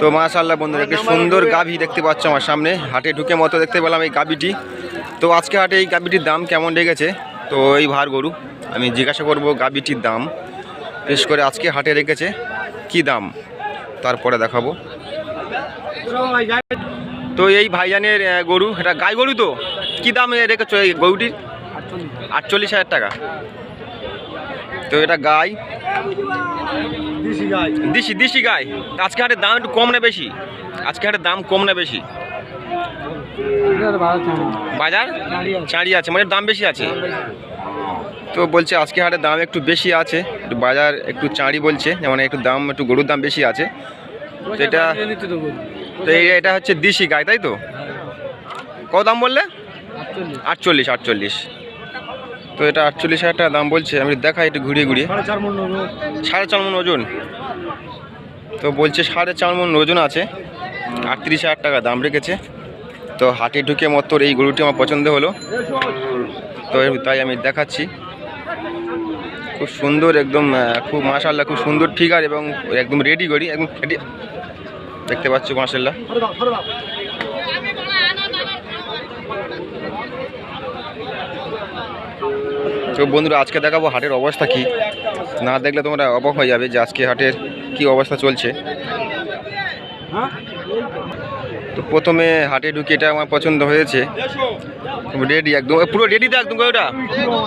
তো মাশাল্লাহ বন্ধুরা, একটি সুন্দর গাভী দেখতে পাচ্ছ আমার সামনে। হাটে ঢুকে মতো দেখতে পেলাম এই গাভীটি। তো আজকে হাটে এই গাভীটির দাম কেমন রেখেছে তো এই ভার গরু, আমি জিজ্ঞাসা করব গাভীটির দাম। বিশেষ করে আজকে হাটে রেখেছে, কি দাম? তারপরে দেখাবো। তো এই ভাইজানের গরু, এটা গাই গরু তো? কি দাম রেখেছো এই গরুটির? আটচল্লিশ হাজার টাকা। তো এটা গাই? দিশি দিশি গাই। আজকে হাটের দাম একটু কম না বেশি? আজকে হাটের দাম কম না বেশি? বাজার? চাঁড়ি আছে মানে দাম বেশি আছে। তো বলছে আজকে হাটের দাম একটু বেশি আছে, একটু বাজার একটু চাঁড়ি বলছে যেমন একটু দাম, একটু গরুর দাম বেশি আছে। এটা তো এটা হচ্ছে দিশি গাই তাই তো? কত দাম বললে? আটচল্লিশ আটচল্লিশ। তো এটা আটচল্লিশ হাজার টাকা দাম বলছে আমি দেখাই একটু ঘুরিয়ে ঘুরিয়ে। সাড়ে চার মন ওজন। তো বলছে সাড়ে চার মন ওজন আছে আটত্রিশ হাজার টাকা দাম রেখেছে। তো হাটে ঢুকে মতোর এই গরুটি আমার পছন্দ হলো। তো তাই আমি দেখাচ্ছি। খুব সুন্দর একদম খুব মাশাল্লাহ খুব সুন্দর ফিগার এবং একদম রেডি করি একদম। দেখতে পাচ্ছ মাসাল্লাহ তো বন্ধুরা, আজকে দেখাবো হাটের অবস্থা কি? না দেখলে তোমরা অবাক হয়ে যাবে যে আজকে হাটের কি অবস্থা চলছে। তো প্রথমে হাটে ঢুকে এটা আমার পছন্দ হয়েছে। রেডি একদম। পুরো রেডি তো একদম ওটা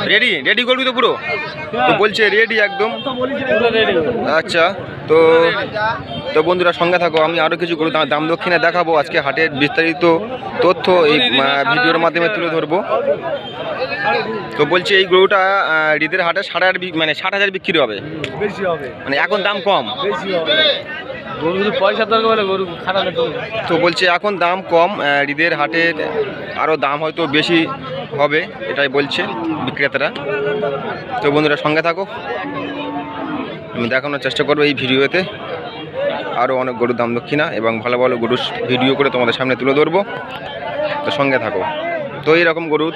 রেডি রেডি করবি তো পুরো? তো বলছে রেডি একদম। আচ্ছা তো তো বন্ধুরা সঙ্গে থাকো আমি আরও কিছু গরু দাম- দক্ষিণে দেখাবো। আজকে হাটের বিস্তারিত তথ্য এই ভিডিওর মাধ্যমে তুলে ধরবো। তো বলছি এই গরুটা হৃদের হাটে সাড়ে আট মানে ষাট হাজার বিক্রি হবে। বেশি মানে এখন দাম কম। বেশি হবে। তো বলছে এখন দাম কম হৃদের হাটের আরও দাম হয়তো বেশি হবে, এটাই বলছে বিক্রেতারা। তো বন্ধুরা সঙ্গে থাকো। আমি দেখানোর চেষ্টা করব এই ভিডিওতে। আরও অনেক গরুর দাম দক্ষিণা এবং ভালো ভালো গরুর ভিডিও করে তোমাদের সামনে তুলে ধরবো। তো সঙ্গে থাকো। তো এইরকম গরুর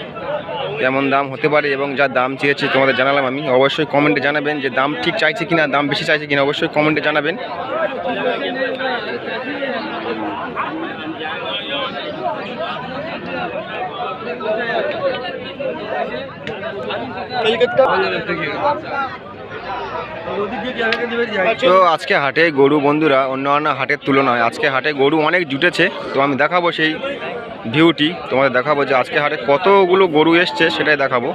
কেমন দাম হতে পারে এবং যা দাম চেয়েছে তোমাদের জানালাম আমি। অবশ্যই কমেন্টে জানাবেন যে দাম ঠিক চাইছে কিনা, দাম বেশি চাইছে কিনা, অবশ্যই কমেন্টে জানাবেন। তো আজকে হাটে গরু বন্ধুরা অন্যান্য হাটের তুলনায়, আজকে হাটে গরু অনেক জুটেছে, তো আমি দেখাবো সেই ভিউটি তোমাদের দেখাবো যে আজকে হাটে কতগুলো গরু এসছে সেটাই দেখাবো।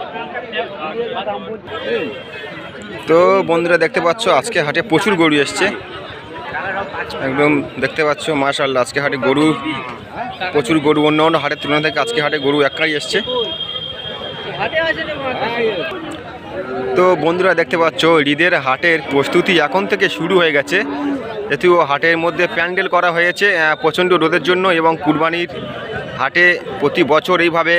তো বন্ধুরা দেখতে পাচ্ছ, আজকে হাটে প্রচুর গরু এসছে। একদম দেখতে পাচ্ছ মাশাল্লাহ আজকে হাটে গরু, প্রচুর গরু। অন্য অন্য হাটের তুলনা থেকে আজকে হাটে গরু একাই এসছে। তো বন্ধুরা দেখতে পাচ্ছ, ঈদের হাটের প্রস্তুতি এখন থেকে শুরু হয়ে গেছে। যেহেতু হাটের মধ্যে প্যান্ডেল করা হয়েছে প্রচণ্ড রোদের জন্য এবং কুরবানির হাটে প্রতি বছর এইভাবে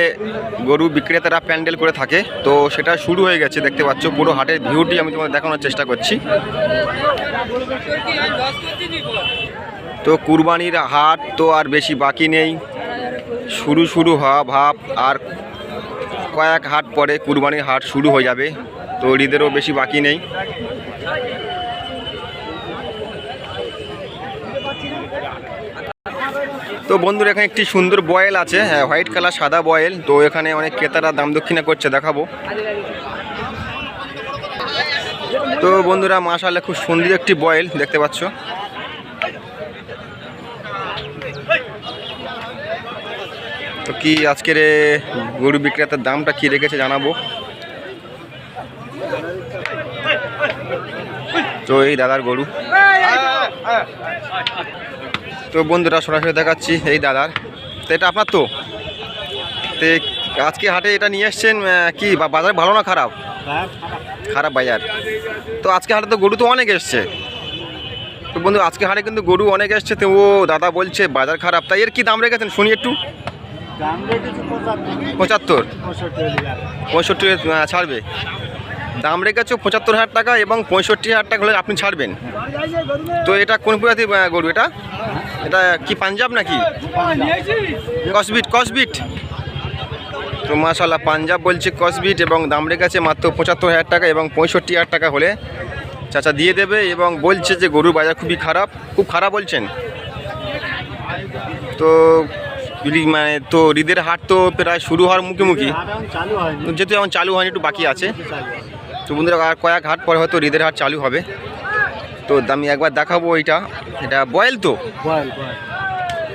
গরু বিক্রেতারা প্যান্ডেল করে থাকে। তো সেটা শুরু হয়ে গেছে, দেখতে পাচ্ছ পুরো হাটের ভিউটি আমি তোমাদের দেখানোর চেষ্টা করছি। তো কুরবানির হাট তো আর বেশি বাকি নেই। শুরু শুরু হওয়া ভাব, আর কয়েক হাট পরে কুরবানির হাট শুরু হয়ে যাবে। তো ঈদেরও বেশি বাকি নেই। তো বন্ধুরা, এখানে একটি সুন্দর বয়েল আছে হ্যাঁ হোয়াইট কালার, সাদা বয়েল। তো এখানে অনেক ক্রেতারা দাম দক্ষিণা করছে, দেখাবো। তো বন্ধুরা, মাশাআল্লাহ, খুব সুন্দর একটি বয়েল, দেখতে পাচ্ছ। তো কি আজকের গরু বিক্রেতার দামটা কি রেখেছে জানাব। তো এই দাদার গরু। তো বন্ধুরা সরাসরি দেখাচ্ছি এই দাদার। তো এটা আপনার তো? তো আজকে হাটে এটা নিয়ে এসছেন কি বাজার ভালো না খারাপ? খারাপ বাজার। তো আজকে হাটে তো গরু তো অনেক এসছে। তো বন্ধু, আজকে হাটে কিন্তু গরু অনেক এসছে, তো ও দাদা বলছে বাজার খারাপ। তাই এর কি দাম রেখেছেন শুনি একটু? পঁচাত্তর। পঁয়ষট্টি ছাড়বে। দাম রেখেছো পঁচাত্তর হাজার টাকা এবং পঁয়ষট্টি হাজার টাকা হলে আপনি ছাড়বেন। তো এটা কোন প্রজাতির গরু এটা? এটা কি পাঞ্জাব নাকি? কসবিট কসবিট। তো মাশাল্লাহ পাঞ্জাব বলছে কসবিট এবং দাম রেখেছে মাত্র পঁচাত্তর হাজার টাকা এবং পঁয়ষট্টি হাজার টাকা হলে চাচা দিয়ে দেবে এবং বলছে যে গরুর বাজার খুবই খারাপ, খুব খারাপ বলছেন। তো মানে তো ঈদের হাট তো প্রায় শুরু হওয়ার মুখোমুখি। যেহেতু এখন চালু হয়নি, একটু বাকি আছে। তো বন্ধুরা কয়েক হাট পরে হয়তো ঈদের হাট চালু হবে। তো আমি একবার দেখাবো এইটা এটা বয়েল তো?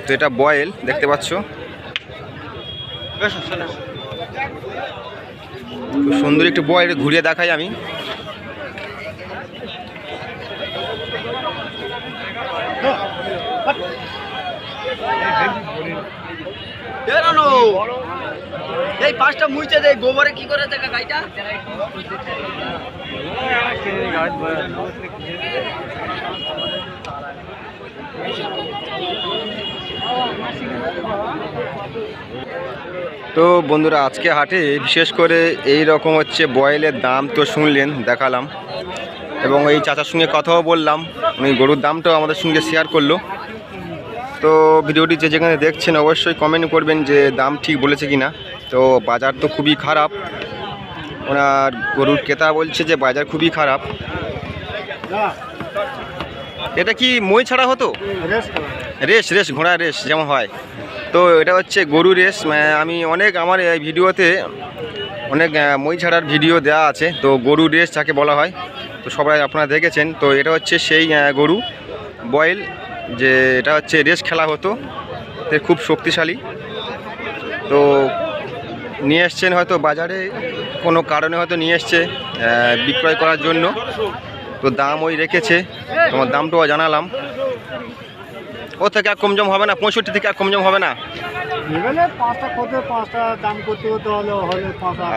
তো এটা বয়েল দেখতে পাচ্ছ? খুব সুন্দর একটু বয়েল ঘুরিয়ে দেখাই আমি। বেরানো। এই পাঁচটা মুইতে দেয় গোবরে কি করে দেখা গাইটা? তো বন্ধুরা, আজকে হাটে বিশেষ করে এই রকম হচ্ছে বয়েলের দাম তো শুনলেন, দেখালাম। এবং এই চাচার সঙ্গে কথাও বললাম, উনি গরুর দামটাও আমাদের সঙ্গে শেয়ার করল। তো ভিডিওটি যে যেখানে দেখছেন, অবশ্যই কমেন্ট করবেন যে দাম ঠিক বলেছে কিনা। তো বাজার তো খুবই খারাপ। ওনার গরুর ক্রেতা বলছে যে বাজার খুবই খারাপ। এটা কি মই ছাড়া হতো? রেস রেস ঘোড়া রেস যেমন হয়। তো এটা হচ্ছে গরু রেস মানে আমি অনেক আমার এই ভিডিওতে অনেক মই ছাড়ার ভিডিও দেওয়া আছে। তো গরু রেস যাকে বলা হয়, তো সবাই আপনারা দেখেছেন। তো এটা হচ্ছে সেই গরু বয়েল, যে এটা হচ্ছে রেস খেলা হতো। খুব শক্তিশালী। তো নিয়ে এসছেন হয়তো বাজারে কোনো কারণে হয়তো নিয়ে এসছে বিক্রয় করার জন্য। তো দাম ওই রেখেছে তোমার দামটাও জানালাম। ও থেকে আর কমজম হবে না পঁয়ষট্টি থেকে আর কমজম হবে না?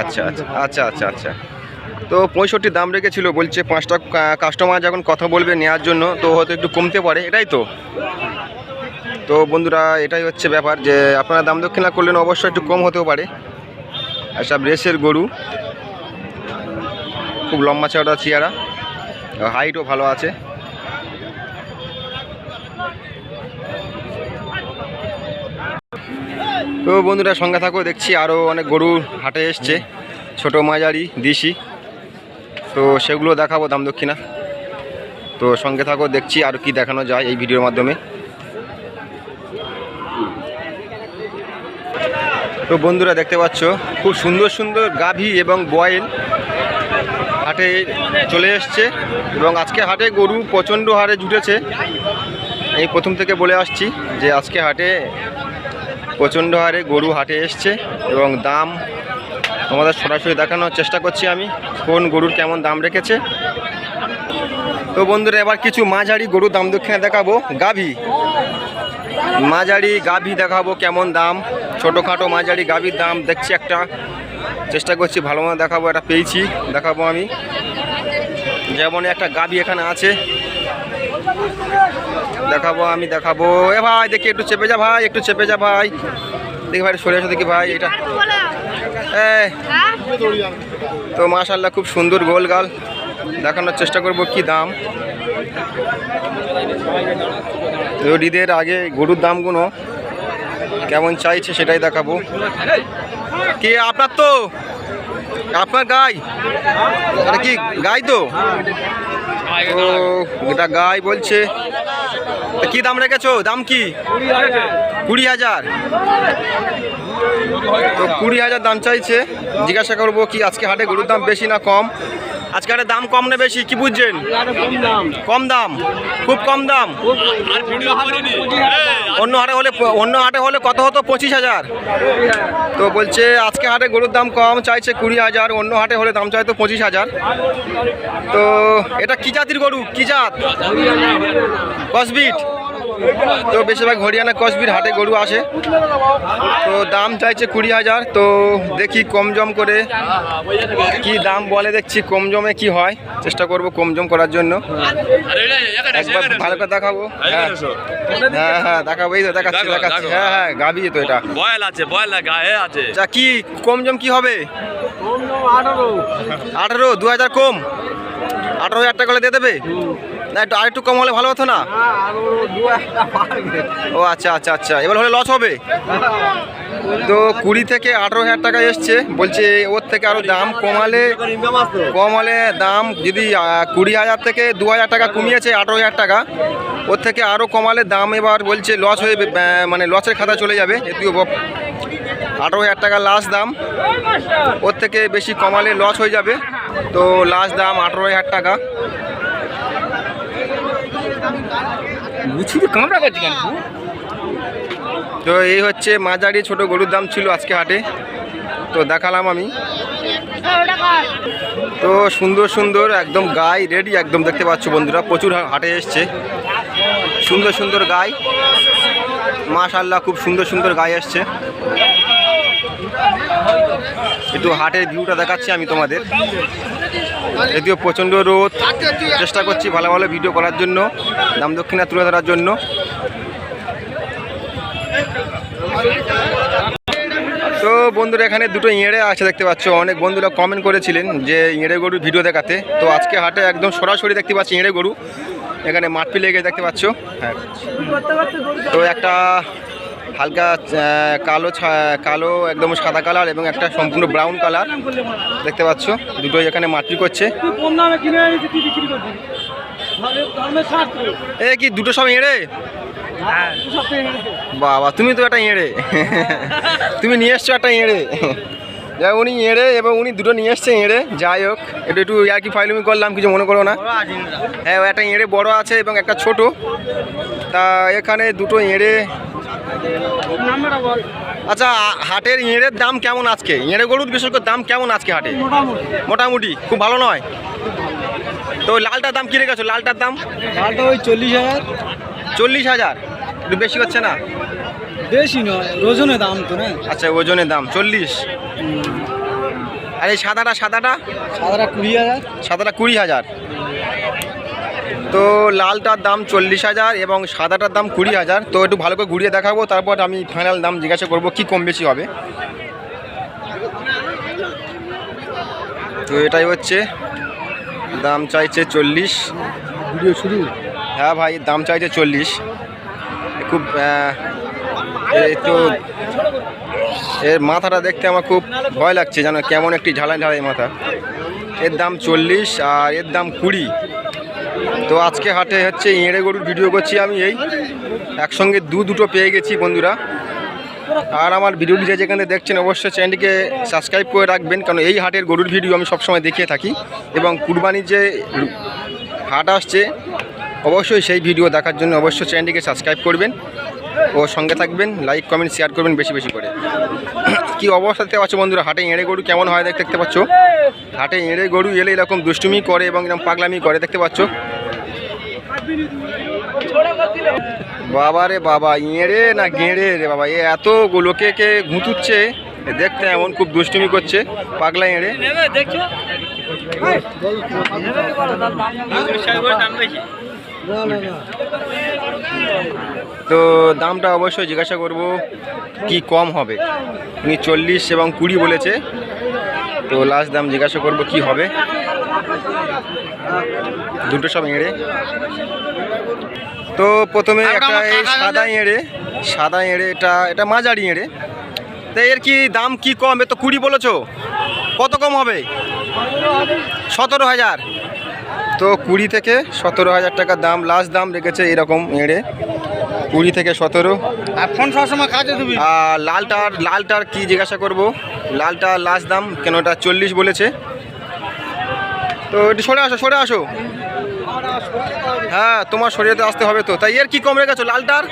আচ্ছা আচ্ছা আচ্ছা আচ্ছা আচ্ছা। তো পঁয়ষট্টি দাম রেখেছিল বলছে পাঁচটা কাস্টমার যখন কথা বলবে নেওয়ার জন্য তো হয়তো একটু কমতে পারে এটাই তো। তো বন্ধুরা এটাই হচ্ছে ব্যাপার যে আপনারা দাম দক্ষিণা করলেন অবশ্যই একটু কম হতেও পারে। সব রেসের গরু। খুব লম্বা চওড়া চেয়ারা হাইটও ভালো আছে। তো বন্ধুরা, সঙ্গে থাকো, দেখছি আরও অনেক গরু হাটে এসছে। ছোট মাঝারি, দিশি। তো সেগুলো দেখাবো দাম দক্ষিণা। তো সঙ্গে থাকো, দেখছি আর কি দেখানো যায় এই ভিডিওর মাধ্যমে। তো বন্ধুরা দেখতে পাচ্ছ, খুব সুন্দর সুন্দর গাভী এবং বয়েল হাটে চলে এসছে এবং আজকে হাটে গরু প্রচণ্ড হারে জুটেছে। এই প্রথম থেকে বলে আসছি যে আজকে হাটে প্রচণ্ড হারে গরু হাটে এসছে এবং দাম তোমাদের সরাসরি দেখানোর চেষ্টা করছি আমি, কোন গরুর কেমন দাম রেখেছে। তো বন্ধুরা এবার কিছু মাঝারি গরুর দাম দক্ষিণে দেখাবো, গাভী। মাঝারি গাভী দেখাবো কেমন দাম। ছোটোখাটো মাঝারি গাভীর দাম দেখছি একটা। চেষ্টা করছি ভালো মতো দেখাবো এটা পেয়েছি, দেখাবো আমি। যেমন একটা গাভী এখানে আছে। দেখাবো আমি, দেখাবো। এ ভাই, দেখি একটু চেপে যা ভাই, একটু চেপে যা ভাই। দেখি ভাই সরে এসে দেখি ভাই, এটা তো মাশাল্লাহ খুব সুন্দর গোল গাল। দেখানোর চেষ্টা করব কি দাম। তো ঈদের আগে গরুর দামগুলো কেমন চাইছে সেটাই দেখাবো। কে আপনার তো? আপনার গাই? এটা কি গাই তো? তো এটা গাই বলছে। কি দাম রেখেছো? দাম কি? কুড়ি হাজার। তো কুড়ি হাজার দাম চাইছে। জিজ্ঞাসা করব কি আজকে হাটে গরুর দাম বেশি না কম? আজকে দাম কম না বেশি, কি বুঝছেন? কম দাম, খুব কম দাম। অন্য হাটে হলে অন্য হাটে হলে কত হতো? পঁচিশ হাজার। তো বলছে, আজকে হাটে গরুর দাম কম, চাইছে কুড়ি হাজার, অন্য হাটে হলে দাম চাইতো পঁচিশ হাজার। তো এটা কি জাতির গরু? কি জাত? কসবিট। তো বেশিরভাগ হরিয়ানা কসবির হাটে গরু আসে। তো দাম চাইছে কুড়ি হাজার তো দেখি কম জম করে কি দাম বলে দেখছি কম জমে কি হয় চেষ্টা করব কম জম করার জন্য। একবার ভালো করে দেখাবো। হ্যাঁ। হ্যাঁ হ্যাঁ দেখাবো এই তো দেখাচ্ছি দেখাচ্ছি। হ্যাঁ হ্যাঁ গাবি তো এটা। বয়েল আছে বয়েল গায়ে আছে। যা কি কম জম কি হবে? আঠারো। আঠারো দু হাজার কম। আঠারো হাজার টাকা করে দিয়ে দেবে? না, একটু আরেকটু কম হলে ভালো হতো না? ও আচ্ছা আচ্ছা আচ্ছা। এবার হলে লস হবে? তো কুড়ি থেকে আঠেরো হাজার টাকা এসছে। বলছে ওর থেকে আরও দাম কমালে কমালে দাম যদি কুড়ি হাজার থেকে দু হাজার টাকা কমিয়েছে, আঠেরো হাজার টাকা, ওর থেকে আরও কমালে দাম এবার বলছে লস হয়ে মানে লসের খাতা চলে যাবে। যদিও আঠেরো হাজার টাকা লাস্ট দাম, ওর থেকে বেশি কমালে লস হয়ে যাবে। তো লাস্ট দাম আঠেরো হাজার টাকা। তো এই হচ্ছে মাঝারি ছোট গরুর দাম ছিল আজকে হাটে। তো দেখালাম আমি। তো সুন্দর সুন্দর, একদম গাই রেডি, একদম দেখতে পাচ্ছ বন্ধুরা, প্রচুর হাটে এসছে। সুন্দর সুন্দর গাই। মাশাল্লাহ খুব সুন্দর সুন্দর গাই এসছে একটু হাটের ভিউটা দেখাচ্ছি আমি তোমাদের। যদিও প্রচণ্ড রোদ, চেষ্টা করছি ভালো ভালো ভিডিও করার জন্য, দাম দক্ষিণা তুলে ধরার জন্য। তো বন্ধুরা, এখানে দুটো ইঁড়ে আছে দেখতে পাচ্ছ। অনেক বন্ধুরা কমেন্ট করেছিলেন যে ইঁড়ে গরুর ভিডিও দেখাতে। তো আজকে হাটে একদম সরাসরি দেখতে পাচ্ছি ইঁড়ে গরু। এখানে মাঠপি লেগে দেখতে পাচ্ছ। হ্যাঁ। তো একটা হালকা কালো কালো, একদম সাদা কালার এবং একটা সম্পূর্ণ ব্রাউন কালার। দেখতে পাচ্ছ, দুটোই এখানে মাটি করছে। এ কি, দুটো সব এঁড়ে? বাবা, তুমি তো একটা এঁড়ে। তুমি নিয়ে এসছো একটা এঁড়ে। যাই উনি এঁড়ে এবং উনি দুটো নিয়ে এসছে এঁড়ে। যাই হোক একটু একটু আর কি ফাইলমি করলাম, কিছু মনে করো না। হ্যাঁ একটা এঁড়ে বড় আছে এবং একটা ছোট। তা এখানে দুটো এঁড়ে আচ্ছা হাটের ইঁড়ের দাম কেমন আজকে? এঁড়ে গরুর বিশেষ করে দাম কেমন আজকে হাটে? মোটামুটি খুব ভালো নয়? তো লালটার দাম কিনে গেছো? লালটার দাম? লালটা ওই চল্লিশ হাজার। চল্লিশ হাজার? একটু বেশি হচ্ছে না? বেশি নয় ওজনে দাম তো না? আচ্ছা ওজনের দাম চল্লিশ। আর এই সাদাটা সাদাটা? সাদাটা কুড়ি হাজার। সাদাটা কুড়ি হাজার। তো লালটার দাম চল্লিশ হাজার এবং সাদাটার দাম কুড়ি হাজার। তো একটু ভালো করে ঘুরিয়ে দেখাবো তারপর আমি ফাইনাল দাম জিজ্ঞাসা করব কি কম বেশি হবে। তো এটাই হচ্ছে দাম চাইছে চল্লিশ। ভিডিও শুরু? হ্যাঁ ভাই দাম চাইছে চল্লিশ। খুব তো এর মাথাটা দেখতে আমার খুব ভয় লাগছে যেন কেমন একটি ঝালাই ঝালাই মাথা। এর দাম চল্লিশ আর এর দাম কুড়ি। তো আজকে হাটে হচ্ছে এঁড়ে গরুর ভিডিও করছি আমি এই। একসঙ্গে দু দুটো পেয়ে গেছি বন্ধুরা। আর আমার ভিডিওটি যে যেখানে দেখছেন অবশ্যই চ্যানেলটিকে সাবস্ক্রাইব করে রাখবেন, কারণ এই হাটের গরুর ভিডিও আমি সবসময় দেখিয়ে থাকি। এবং কুরবানির যে হাট আসছে, অবশ্যই সেই ভিডিও দেখার জন্য অবশ্যই চ্যানেলটিকে সাবস্ক্রাইব করবেন ও সঙ্গে থাকবেন লাইক কমেন্ট শেয়ার করবেন বেশি বেশি করে। কি অবস্থাতে আছে বন্ধুরা? হাটে এঁড়ে গরু কেমন হয় দেখতে পাচ্ছ? হাটে এঁড়ে গরু এলে এরকম দুষ্টুমি করে এবং এরকম পাগলামি করে, দেখতে পাচ্ছ? বাবা রে বাবা ইঁড়ে না গেঁড়ে রে বাবা, এ এত লোকে কে ঘুঁতুচ্ছে? দেখতে এমন খুব দুষ্টুমি করছে, পাগলা এঁড়ে না তো দামটা অবশ্যই জিজ্ঞাসা করব, কি কম হবে? উনি চল্লিশ এবং কুড়ি বলেছে, তো লাস্ট দাম জিজ্ঞাসা করব, কি হবে? দুটো সব এঁড়ে। তো প্রথমে একটা এই সাদা এঁড়ে সাদা এঁড়ে এটা এটা মাঝারি এঁড়ে। তো এর কি দাম কি কম? এ তো কুড়ি বলেছ। কত কম হবে? সতেরো হাজার। তো কুড়ি থেকে সতেরো হাজার টাকা দাম লাস্ট দাম রেখেছে এরকম এঁড়ে। কুড়ি থেকে সতেরো। আর ফোন সবসময় কাজে দিবি। আর লালটার লালটার কি জিজ্ঞাসা করব? লালটা লাস্ট দাম কেন? ওটা চল্লিশ বলেছে। তো একটু সরে আসো সরে আসো। হ্যাঁ তোমার শরীরে আসতে হবে তো। তাই এর কি কম রেখেছো, লালটার?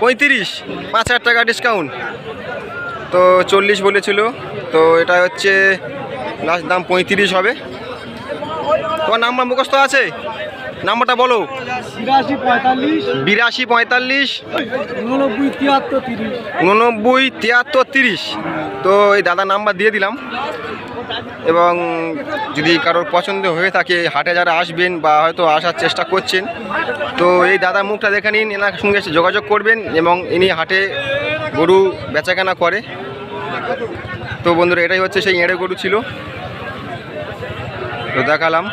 পঁয়ত্রিশ। পাঁচ হাজার টাকা ডিসকাউন্ট তো চল্লিশ বলেছিল। তো এটা হচ্ছে, লাস্ট দাম পঁয়ত্রিশ হবে। তোমার নাম্বার মুখস্থ আছে? নাম্বারটা বলো। বিরাশি পঁয়তাল্লিশ। উননব্বই তিয়াত্তর তিরিশ। তো এই দাদার নাম্বার দিয়ে দিলাম। এবং যদি কারোর পছন্দ হয়ে থাকে, হাটে যারা আসবেন বা হয়তো আসার চেষ্টা করছেন, তো এই দাদা মুখটা দেখে নিন, এনার সঙ্গে যোগাযোগ করবেন এবং ইনি হাটে গরু বেচাকেনা করে। তো বন্ধুরা, এটাই হচ্ছে সেই এঁড়ে গরু ছিল। তো দেখালাম।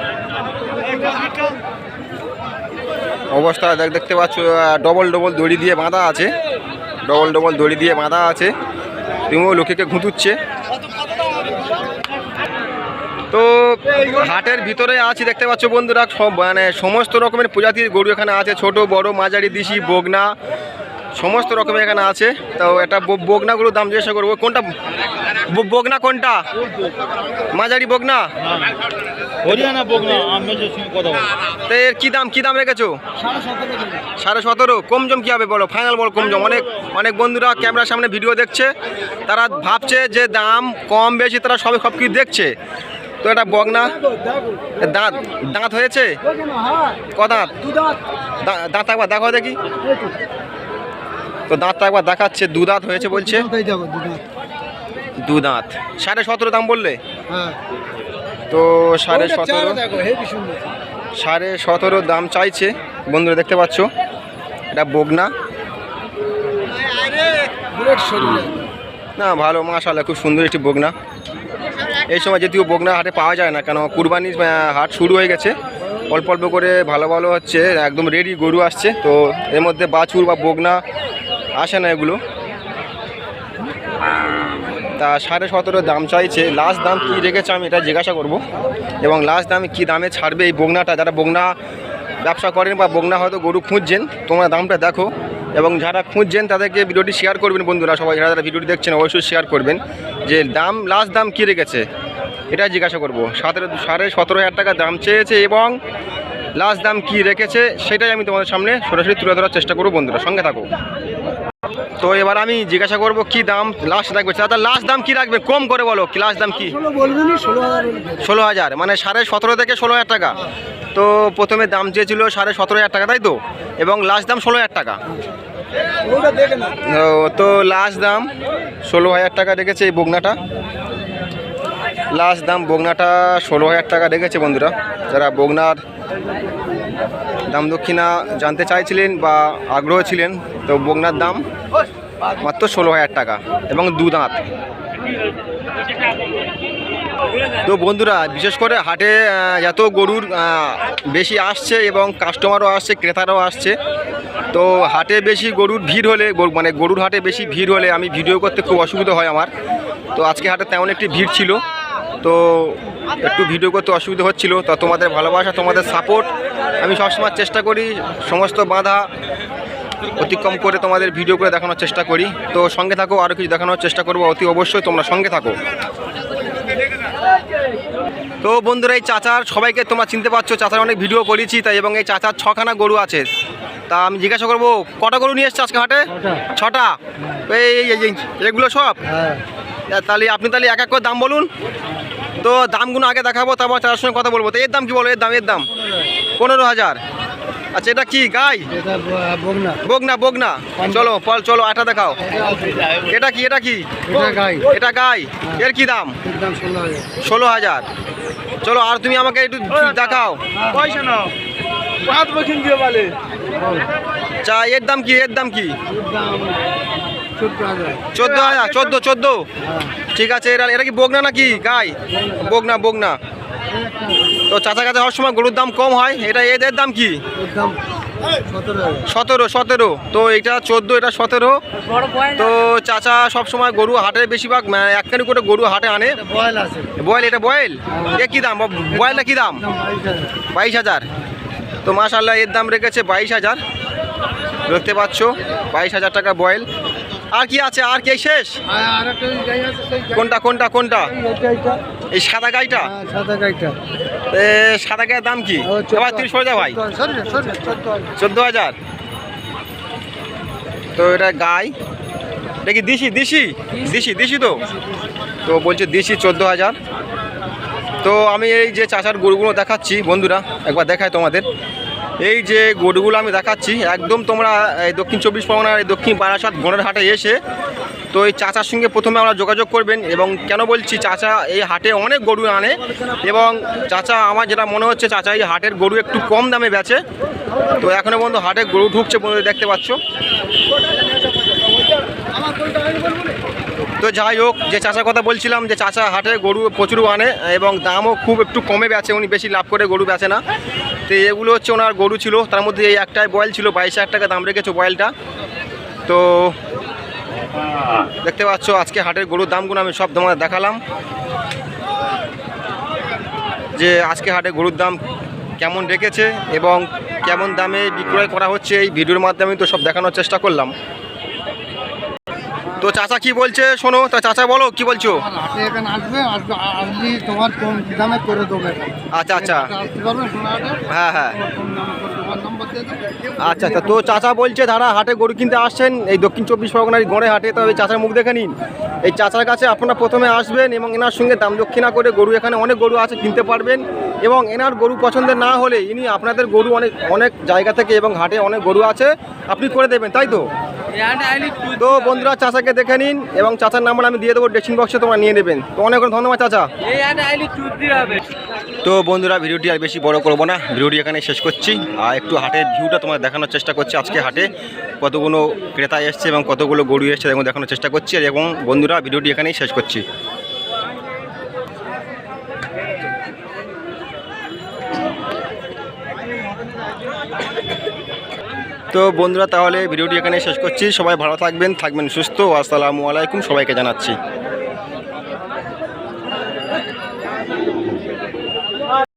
অবস্থা দেখ, দেখতে পাচ্ছ ডবল ডবল দড়ি দিয়ে বাঁধা আছে। ডবল ডবল দড়ি দিয়ে বাঁধা আছে। তুমিও লোকেকে ঘুঁতুচ্ছে। তো হাটের ভিতরে আছি দেখতে পাচ্ছ বন্ধুরা সব মানে সমস্ত রকমের প্রজাতির গরু এখানে আছে ছোট বড় মাঝারি দিশি বগনা সমস্ত রকমের এখানে আছে। তো একটা ব- বগনা গরুর দাম জিজ্ঞাসা করব। কোনটা? বগনা কোনটা? মাঝারি বগনা? হরিয়ানা তো এর কী দাম কী দাম রেখেছো? সাড়ে সতেরো। কম জম কী হবে বলো? ফাইনাল বলো কম জম। অনেক অনেক বন্ধুরা ক্যামেরার সামনে ভিডিও দেখছে। তারা ভাবছে যে দাম কম বেশি তারা সবে সব কিছু দেখছে। তো এটা বগনা দাঁত দাঁত হয়েছে? ক দাঁত? দাঁত একবার দেখো দেখি। তো দাঁতটা একবার দেখাচ্ছে, দু দাঁত হয়েছে বলছে। দু দাঁত। সাড়ে সতেরো দাম বললে? তো সাড়ে সতেরো সাড়ে সতেরো দাম চাইছে। বন্ধুরা দেখতে পাচ্ছ, এটা বগনা না? ভালো মাশাল্লাহ খুব সুন্দর একটি বগনা এই সময় যদিও বগনা হাটে পাওয়া যায় না, কেন কুরবানির হাট শুরু হয়ে গেছে। অল্প অল্প করে ভালো ভালো হচ্ছে, একদম রেডি গরু আসছে, তো এর মধ্যে বাছুর বা বগনা আসে না এগুলো। তা সাড়ে সতেরো দাম চাইছে। লাস্ট দাম কী রেখেছে আমি এটা জিজ্ঞাসা করব। এবং লাস্ট দামে কী দামে ছাড়বে এই বগনাটা? যারা বগনা ব্যবসা করেন বা বগনা হয়তো গরু খুঁজছেন, তোমরা দামটা দেখো। এবং যারা খুঁজছেন তাদেরকে ভিডিওটি শেয়ার করবেন বন্ধুরা সবাই যারা যারা ভিডিওটি দেখছেন অবশ্যই শেয়ার করবেন। যে দাম লাস্ট দাম কী রেখেছে? এটা জিজ্ঞাসা করব। সতেরো সাড়ে সতেরো হাজার টাকা দাম চেয়েছে এবং লাস্ট দাম কী রেখেছে সেটাই আমি তোমাদের সামনে সরাসরি তুলে ধরার চেষ্টা করব বন্ধুরা সঙ্গে থাকো। তো এবার আমি জিজ্ঞাসা করব কি দাম লাস্ট রাখবে দাদা লাস্ট দাম কি রাখবে কম করে বলো কি লাস্ট দাম কি? ষোলো হাজার মানে সাড়ে সতেরো থেকে ষোলো হাজার টাকা। তো প্রথমে দাম চেয়েছিল সাড়ে সতেরো হাজার টাকা তাই তো? এবং লাস্ট দাম ষোলো হাজার টাকা। ও, তো লাস্ট দাম ষোলো হাজার টাকা রেখেছে এই বগনাটা। লাস্ট দাম বগনাটা ষোলো হাজার টাকা রেখেছে বন্ধুরা। যারা বগনার দাম দক্ষিণা জানতে চাইছিলেন বা আগ্রহ ছিলেন তো বগনার দাম মাত্র ষোলো হাজার টাকা এবং দু দাঁত তো বন্ধুরা, বিশেষ করে হাটে এত গরুর বেশি আসছে এবং কাস্টমারও আসছে, ক্রেতারাও আসছে। তো হাটে বেশি গরুর ভিড় হলে মানে গরুর হাটে বেশি ভিড় হলে আমি ভিডিও করতে খুব অসুবিধা হয় আমার। তো আজকে হাটে তেমন একটি ভিড় ছিল। তো একটু ভিডিও করতে অসুবিধা হচ্ছিল। তো তোমাদের ভালোবাসা, তোমাদের সাপোর্ট আমি সবসময় চেষ্টা করি। সমস্ত বাধা অতিক্রম করে তোমাদের ভিডিও করে দেখানোর চেষ্টা করি। তো সঙ্গে থাকো আরও কিছু দেখানোর চেষ্টা করব। অতি অবশ্যই তোমরা সঙ্গে থাকো। তো বন্ধুরা এই চাচার সবাইকে তোমরা চিনতে পারছ চাচার অনেক ভিডিও করেছি তাই এবং এই চাচার ছখানা গরু আছে। তা আমি জিজ্ঞাসা করব কটা গরু নিয়ে এসছে আজকে হাটে? ছটা। এই এগুলো সব? তাহলে আপনি তাহলে এক এক করে দাম বলুন। তো দামগুলো আগে দেখাবো তারপর চাচার সঙ্গে কথা বলব। তো এর দাম কি বলো? এর দাম এর দাম। পনেরো হাজার। আচ্ছা এটা কি গাই? বগনা। বগনা চলো পল চলো আটা দেখাও। এটা কি এটা কি? এটা গাই। এর কি দাম? ষোলো হাজার। চলো আর তুমি আমাকে একটু দেখাও। পয়সা নাও। দিয়ে বলে। চা এর দাম কি এর দাম কি? চোদ্দ হাজার। চোদ্দ চোদ্দ ঠিক আছে এটা এটা কি বগনা নাকি? গাই? বগনা বগনা। তো চাচা কাছে হওয়ার সময় গরুর দাম কম হয় এটা এদের দাম কি? সতেরো সতেরো তো এটা চোদ্দ এটা সতেরো। তো চাচা সব সময় গরু হাটে বেশিরভাগ মানে একখানি করে গরু হাটে আনে। বয়েল এটা বয়েল এ কী দাম? বয়েলটা কী দাম? বাইশ হাজার। তো মাশাল্লাহ এর দাম রেখেছে বাইশ হাজার। দেখতে পাচ্ছ বাইশ হাজার টাকা বয়েল আর কি আছে? আর কি শেষ? কোনটা কোনটা কোনটা? এই সাদা গাইটা? এ, সাদা গায়ের দাম কি? এবার তিরিশ পয়সা ভাই। চোদ্দ হাজার তো এটা গাই। এটা কি দিশি? দিশি? দিশি। দিশি তো? তো বলছে দিশি চোদ্দ হাজার। তো আমি এই যে চাষার গরুগুলো দেখাচ্ছি বন্ধুরা একবার দেখায় তোমাদের। এই যে গরুগুলো আমি দেখাচ্ছি, একদম তোমরা এই দক্ষিণ চব্বিশ পরগনার এই দক্ষিণ বারাসাত হাটে এসে তো এই চাচার সঙ্গে প্রথমে আমরা যোগাযোগ করবেন এবং কেন বলছি চাচা এই হাটে অনেক গরু আনে এবং চাচা আমার যেটা মনে হচ্ছে চাচা এই হাটের গরু একটু কম দামে বেচে। তো এখনও পর্যন্ত হাটে গরু ঢুকছে দেখতে পাচ্ছ। তো যাই হোক, যে চাচার কথা বলছিলাম, যে চাচা হাটে গরু প্রচুর আনে এবং দামও খুব একটু কমে বেচে, উনি বেশি লাভ করে গরু বেছে না। তো এগুলো হচ্ছে ওনার গরু ছিল, তার মধ্যে এই একটাই বয়েল ছিল, বাইশ হাজার টাকা দাম রেখেছে বয়েলটা। তো দেখতে পাচ্ছ, আজকে হাটের গরুর দামগুলো আমি সব তোমাদের দেখালাম। যে আজকে হাটে গরুর দাম কেমন রেখেছে এবং কেমন দামে বিক্রয় করা হচ্ছে, এই ভিডিওর মাধ্যমে তো সব দেখানোর চেষ্টা করলাম। তো চাচা কি বলছে? শোনো তা চাচা বলো কি বলছো? হাটে এখানে আসবে আসবে তোমার কম দামে করে দেবো আচ্ছা আচ্ছা। হ্যাঁ হ্যাঁ। আচ্ছা আচ্ছা। তো চাচা বলছে যারা হাটে গরু কিনতে আসছেন এই দক্ষিণ চব্বিশ পরগনার গড়ে হাটে তো এই চাচার মুখ দেখে নিন। এই চাচার কাছে আপনারা প্রথমে আসবেন এবং এনার সঙ্গে দাম দক্ষিণা করে গরু এখানে অনেক গরু আছে কিনতে পারবেন। এবং এনার গরু পছন্দের না হলে ইনি আপনাদের গরু অনেক অনেক জায়গা থেকে এবং হাটে অনেক গরু আছে আপনি করে দেবেন তাই তো? তো বন্ধুরা, চাচাকে দেখে নিন এবং চাচার নাম্বার আমি দিয়ে দেবো ডেসিং বক্সে তোমরা নিয়ে নেবেন। তো অনেক ধন্যবাদ, চাচা। তো বন্ধুরা, ভিডিওটি আর বেশি বড় করব না। ভিডিওটি এখানে শেষ করছি। আর একটু হাটের ভিউটা তোমার দেখানোর চেষ্টা করছি আজকে হাটে। কতগুলো ক্রেতা এসছে এবং কতগুলো গরু এসছে এবং দেখানোর চেষ্টা করছি। এবং বন্ধুরা, ভিডিওটি এখানেই শেষ করছি। তো বন্ধুরা, তাহলে ভিডিওটি এখানে শেষ করছি। সবাই ভালো থাকবেন থাকবেন সুস্থ। আসসালামু আলাইকুম, সবাইকে জানাচ্ছি।